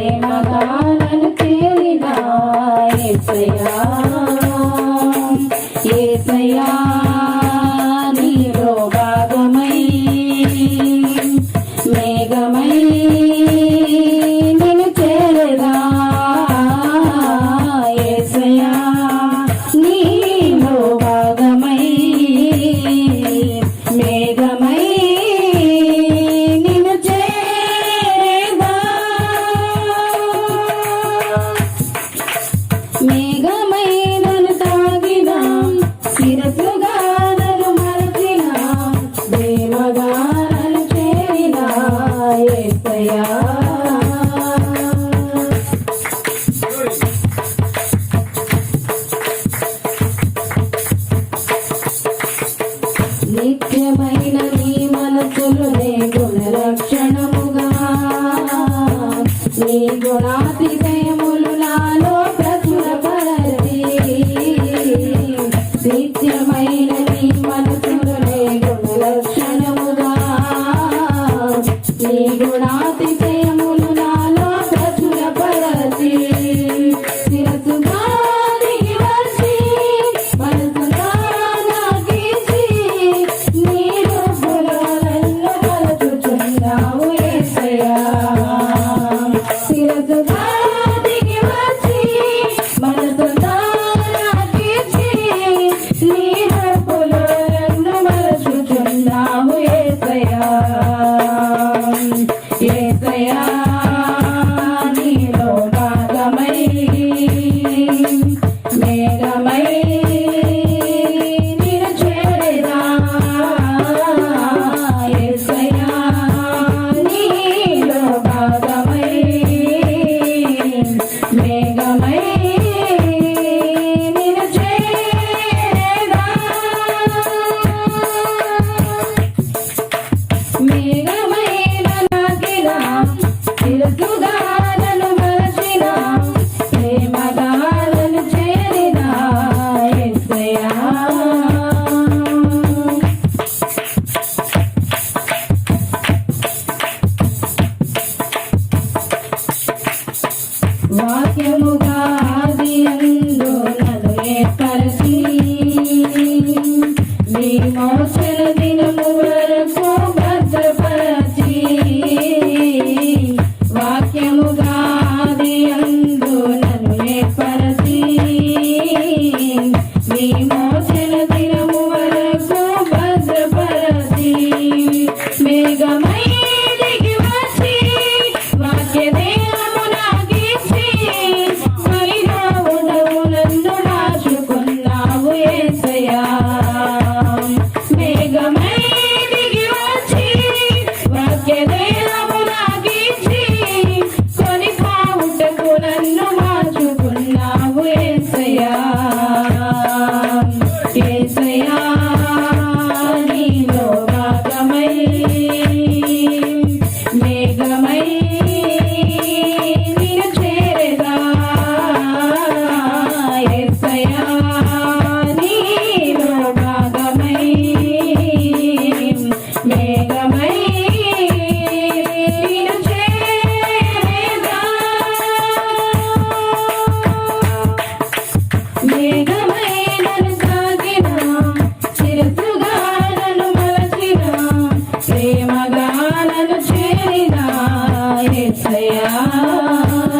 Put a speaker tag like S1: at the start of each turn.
S1: प्रेम गानन तेरी नाय सया నిత్యమైన నీ మనసులు నే గుణ నీ గుణాతి you and I. and see. Oh.